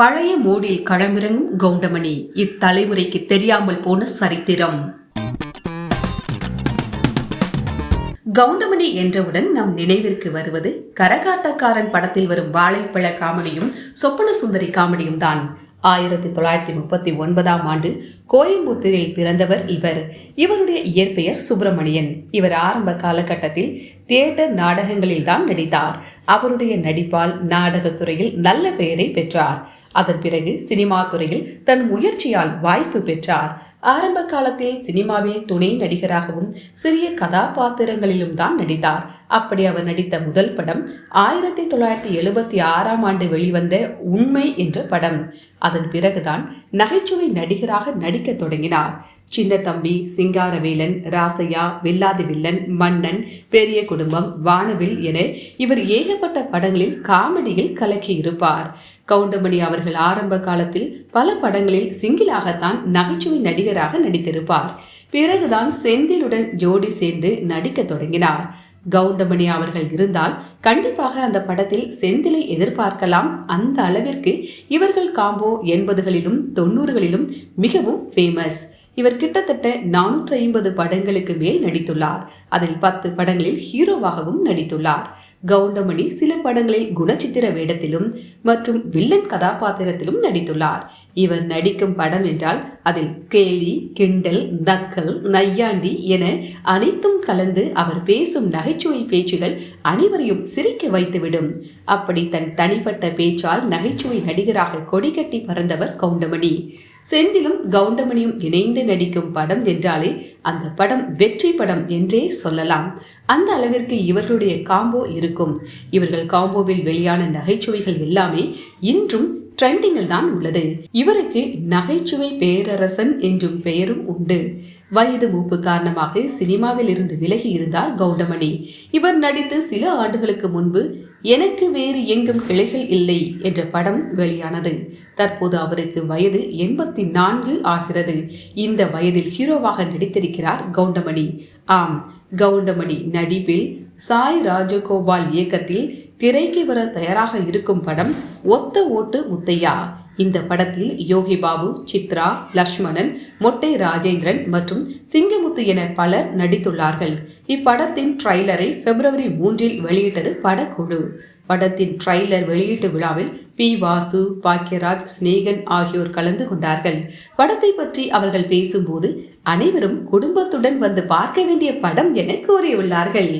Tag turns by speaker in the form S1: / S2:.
S1: பழைய மூடில் களமிறங்கும் கவுண்டமணி. இத்தலைமுறைக்கு தெரியாமல் போன சரித்திரம். கவுண்டமணி என்றவுடன் நம் நினைவிற்கு வருவது கரகாட்டக்காரன் படத்தில் வரும் வாழைப்பழ காமெடியும் சொப்பன சுந்தரி காமெடியும் தான் ஆயிரத்தி தொள்ளாயிரத்தி முப்பத்தி ஒன்பதாம் ஆண்டு கோயம்புத்தூரில் பிறந்தவர் இவர். இவருடைய இயற்பெயர் சுப்பிரமணியன். இவர் ஆரம்ப காலகட்டத்தில் தியேட்டர் நாடகங்களில் தான் நடித்தார். அவருடைய நடிப்பால் நாடகத்துறையில் நல்ல பெயரை பெற்றார். அதன் பிறகு சினிமா துறையில் தன் முயற்சியால் வாய்ப்பு பெற்றார். ஆரம்ப காலத்தில் சினிமாவில் துணை நடிகராகவும் சிறிய கதாபாத்திரங்களிலும் தான் நடித்தார். அப்படி அவர் நடித்த முதல் படம் ஆயிரத்தி தொள்ளாயிரத்தி எழுபத்தி ஆறாம் ஆண்டு வெளிவந்த உண்மை என்ற படம். அதன் பிறகுதான் நகைச்சுவை நடிகராக நடிக்க தொடங்கினார். சின்ன தம்பி சிங்காரவேலன் ராசையா வெல்லாதி வில்லன் மன்னன் பெரிய குடும்பம் வானவில் என இவர் ஏகப்பட்ட படங்களில் காமெடியில் கலக்கி இருப்பார் கவுண்டமணி அவர்கள் ஆரம்ப காலத்தில் பல படங்களில் சிங்கிளாகத்தான் நகைச்சுவை நடிகராக நடித்திருப்பார். பிறகுதான் செந்திலுடன் ஜோடி சேர்ந்து நடிக்க தொடங்கினார். கவுண்டமணி அவர்கள் இருந்தால் கண்டிப்பாக அந்த படத்தில் செந்திலை எதிர்பார்க்கலாம். அந்த அளவிற்கு இவர்கள் காம்போ எண்பதுகளிலும் தொண்ணூறுகளிலும் மிகவும் ஃபேமஸ் இவர் கிட்டத்தட்ட நானூற்றி ஐம்பது படங்களுக்கு மேல் நடித்துள்ளார். அதில் பத்து படங்களில் ஹீரோவாகவும் நடித்துள்ளார். கவுண்டமணி சில படங்களில் குணச்சித்திர வேடத்திலும் மற்றும் வில்லன் கதாபாத்திரத்திலும் நடித்துள்ளார். இவர் நடிக்கும் படம் என்றால் அதில் கேலி கிண்டல் நக்கல் நையாண்டி என அனைத்தும் கலந்து அவர் பேசும் நகைச்சுவை பேச்சுகள் அனைவரையும் சிரிக்க வைத்துவிடும். அப்படி தன் தனிப்பட்ட பேச்சால் நகைச்சுவை நடிகராக கொடிகட்டி பறந்தவர் கவுண்டமணி. செந்திலும் கவுண்டமணியும் இணைந்து நடிக்கும் படம் என்றாலே அந்த படம் வெற்றி படம் என்றே சொல்லலாம். அந்த அளவிற்கு இவர்களுடைய காம்போ இருக்கும் இருக்கும் இவர்கள் காம்போவில் வெளியான நகைச்சுவைகள் எல்லாமே இன்றும் ட்ரெண்டிங்கில் தான் உள்ளது. இவருக்கு நகைச்சுவை பேரரசன் என்றும் பெயரும் உண்டு. வயது மூப்பு காரணமாக சினிமாவில் இருந்து விலகி இருந்தார் கௌடமணி இவர் நடித்து சில ஆண்டுகளுக்கு முன்பு எனக்கு வேறு எங்கும் கிளைகள் இல்லை என்ற படம் வெளியானது. தற்போது அவருக்கு வயது எண்பத்தி நான்கு ஆகிறது. இந்த வயதில் ஹீரோவாக நடித்திருக்கிறார் கவுண்டமணி ஆம் கவுண்டமணி நடிப்பில் சாய் ராஜகோபால் இயக்கத்தில் திரைக்கு வர தயாராக இருக்கும் படம் ஒத்த ஓட்டு முத்தையா. இந்த படத்தில் யோகி பாபு சித்ரா லக்ஷ்மணன் மொட்டை ராஜேந்திரன் மற்றும் சிங்கமுத்து என பலர் நடித்துள்ளார்கள். இப்படத்தின் ட்ரைலரை பிப்ரவரி மூன்றில் வெளியிட்டது படக்குழு. படத்தின் ட்ரைலர் வெளியீட்டு விழாவில் பி. வாசு பாக்யராஜ் ஸ்னேகன் ஆகியோர் கலந்து கொண்டார்கள். படத்தை பற்றி அவர்கள் பேசும்போது அனைவரும் குடும்பத்துடன் வந்து பார்க்க வேண்டிய படம் என கூறியுள்ளார்கள்.